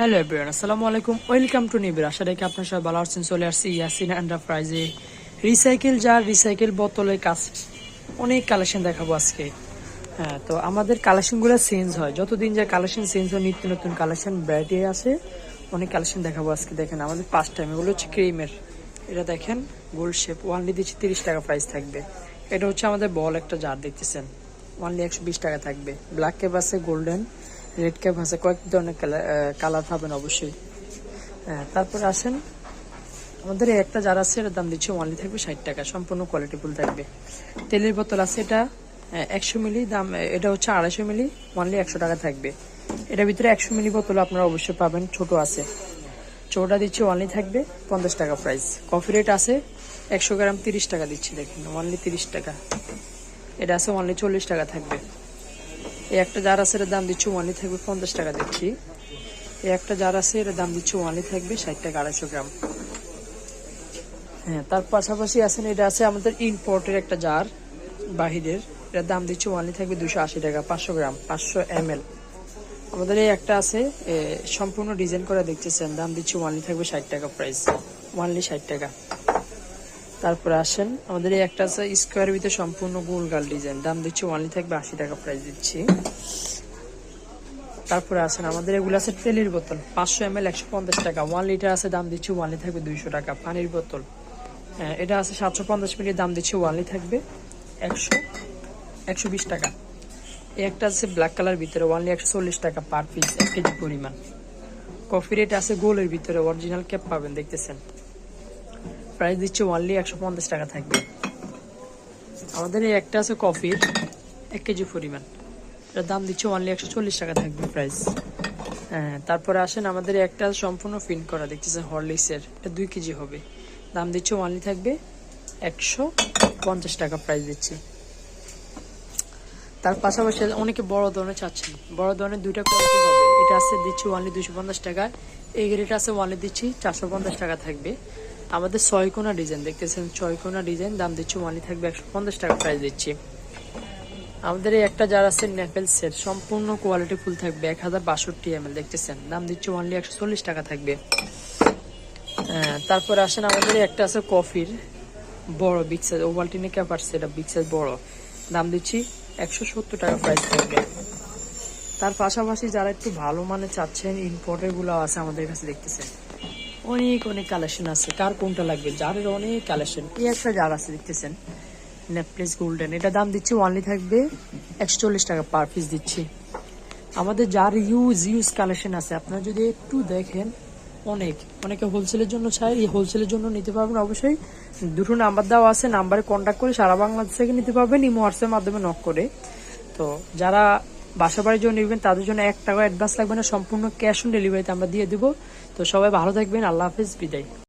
Hello everyone আসসালামু আলাইকুম welcome to Nibir আশা রেখে আপনার সবাই ভালো আছেন। চলে আসছি ইয়াসিন এন্টারপ্রাইজে রিসাইকেল জার রিসাইকেল বোতলের কাজ। অনেক কালেকশন দেখাবো আজকে। হ্যাঁ তো আমাদের কালেকশনগুলো চেঞ্জ হয়। যতদিন যায় কালেকশন চেঞ্জ হয়, নিত্য নতুন কালেকশন ভ্যারাইটি আছে, অনেক কালেকশন দেখাবো আজকে। দেখেন, আমাদের পাঁচ টাইম এগুলো হচ্ছে ক্রিমের এটা দেখেন গোল্ড শেপ ওয়ানলি দিচ্ছি তিরিশ টাকা প্রাইস থাকবে। এটা হচ্ছে আমাদের বল একটা জার দেখতেছেন ওয়ানলি একশো বিশ টাকা থাকবে। ব্ল্যাক কেপ আছে গোল্ডেন রেড ক্যাপ আছে কয়েক ধরনের কালার পাবেন অবশ্যই। হ্যাঁ তারপরে আসেন, আমাদের একটা যার আছে, এটার দাম দিচ্ছে ওয়ানলি থাকবে ষাট টাকা, সম্পূর্ণ কোয়ালিটি ফুল থাকবে। তেলের বোতল আছে এটা একশো মিলি দাম এটা হচ্ছে আড়াইশো মিলি ওয়ানলি একশো টাকা থাকবে। এটার ভিতরে একশো মিলি বোতল আপনারা অবশ্যই পাবেন, ছোট আছে। ছোটটা দিচ্ছে ওয়ানলি থাকবে পঞ্চাশ টাকা প্রাইস কফি রেট আছে একশো গ্রাম তিরিশ টাকা দিচ্ছি, দেখেন ওয়ানলি তিরিশ টাকা। এটা আছে ওয়ানলি চল্লিশ টাকা থাকবে। এই একটা জার আছে দাম দিচ্ছি ওয়ানলি থাকবে পঞ্চাশ টাকা দিচ্ছি। এই একটা জার আছে, এটার দাম দিচ্ছি ওয়ানলি থাকবে ষাট টাকা, আড়াইশো গ্রাম। হ্যাঁ তার পাশাপাশি আছেন এটা আছে আমাদের ইম্পোর্টের একটা জার বাহিরের। এটার দাম দিচ্ছি ওয়ানলি থাকবে দুশো আশি টাকা, পাঁচশো গ্রাম, পাঁচশো এম আমাদের এই একটা আছে সম্পূর্ণ ডিজাইন করে দেখতেছেন, দাম দিচ্ছি ওয়ানলি থাকবে ষাট টাকা প্রাইস ওয়ানলি ষাট টাকা। তারপরে আসেন। আমাদের এই একটা আছে স্কোয়ার ভিতরে সম্পূর্ণ গোল গাল ডিজাইন দাম দিচ্ছি ওয়ানলি থাকবে আশি টাকা প্রাইস দিচ্ছি। তারপরে আসেন আমাদের এগুলো আছে তেলের বোতল পাঁচশো এম এল একশো পঞ্চাশ টাকা। ওয়ান লিটার আছে দাম দিচ্ছি ওয়ানলি থাকবে দুইশো টাকা। পানির বোতল হ্যাঁ, এটা আছে সাতশো পঞ্চাশ মিলি দাম দিচ্ছি ওয়ানলি থাকবে একশো একশো বিশ টাকা। একটা আছে ব্ল্যাক কালার ভিতরে ওয়ানলি একশো চল্লিশ টাকা পার পিস এক কেজি পরিমাণ। কফি রেট আছে গোলের ভিতরে অরিজিনাল ক্যাপ পাবেন দেখতেছেন। প্রাইস দিচ্ছে ওয়ানলি একশো পঞ্চাশ টাকা থাকবে। আমাদের এই একটা আছে কফির, এক কেজি পরিমাণ। এটার দাম দিচ্ছে ওয়ানলি একশো চল্লিশ টাকা থাকবে প্রাইস হ্যাঁ তারপরে আসেন আমাদের একটা সম্পূর্ণ ফিন করা, দেখতেছেন হরলিক্সের এটা দুই কেজি হবে। দাম দিচ্ছে ওয়ানলি থাকবে একশো পঞ্চাশ টাকা প্রাইস দিচ্ছি। তার পাশাপাশি অনেকে বড় ধরনের চাচ্ছেন। বড় ধরনের দুইটা কোয়ালিটি হবে। এটা আছে দিচ্ছি ওয়ানলি দুশো পঞ্চাশ টাকা। এই গ্রেড আছে ওয়ানলি দিচ্ছি চারশো পঞ্চাশ টাকা থাকবে। আমাদের ছয় কোনা ডিজাইন দেখতেছেন? ছয় কোনা ডিজাইন দাম দিচ্ছি ওয়ানলি থাকবে একশো পঞ্চাশ টাকা প্রাইস দিচ্ছি। আমাদের এই একটা যার আছে নেপেল সেট সম্পূর্ণ কোয়ালিটি ফুল থাকবে এক হাজার বাষট্টি এম দেখতেছেন? দাম দিচ্ছে ওয়ানলি একশো চল্লিশ টাকা থাকবে। হ্যাঁ, তারপরে আসেন আমাদের একটা আছে কফির বড় বিগ সাইজ ওভালটিনে ক্যাপার সেটা বিগ সাইজ বড়। দাম দিচ্ছি একশো সত্তর টাকা প্রাইস থাকবে। তার পাশাপাশি যারা একটু ভালো মানে চাচ্ছেন ইম্পোর্টেরগুলো আছে আমাদের কাছে দেখতেছেন? অনেক অনেক কালেকশন আছে। কার কোনটা লাগবে? জারের অনেক কালেকশন এই একটা জার আছে দেখতেছেন? নেকলেস গোল্ডেন এটা দাম দিচ্ছি ওয়ানলি থাকবে একশো চল্লিশ টাকা পার পিস দিচ্ছি। আমাদের যার ইউজ ইউজ কালেকশন আছে। আপনারা যদি একটু দেখেন, অনেক। অনেকে হোলসেলের জন্য চাই এই হোলসেলের জন্য নিতে পারবেন অবশ্যই। দুটো নাম্বার দেওয়া আছে নাম্বারে কন্ট্যাক্ট করে সারা বাংলাদেশ থেকে নিতে পারবেন। ইমো হোয়াটসঅ্যাপের মাধ্যমে নক করে। তো যারা বাসা বাড়ির জন্য নেবেন, তাদের জন্য এক টাকা অ্যাডভান্স লাগবে না, সম্পূর্ণ ক্যাশ অন ডেলিভারিতে আমরা দিয়ে দেবো। তো সবাই ভালো থাকবেন, আল্লাহ হাফিজ, বিদায়।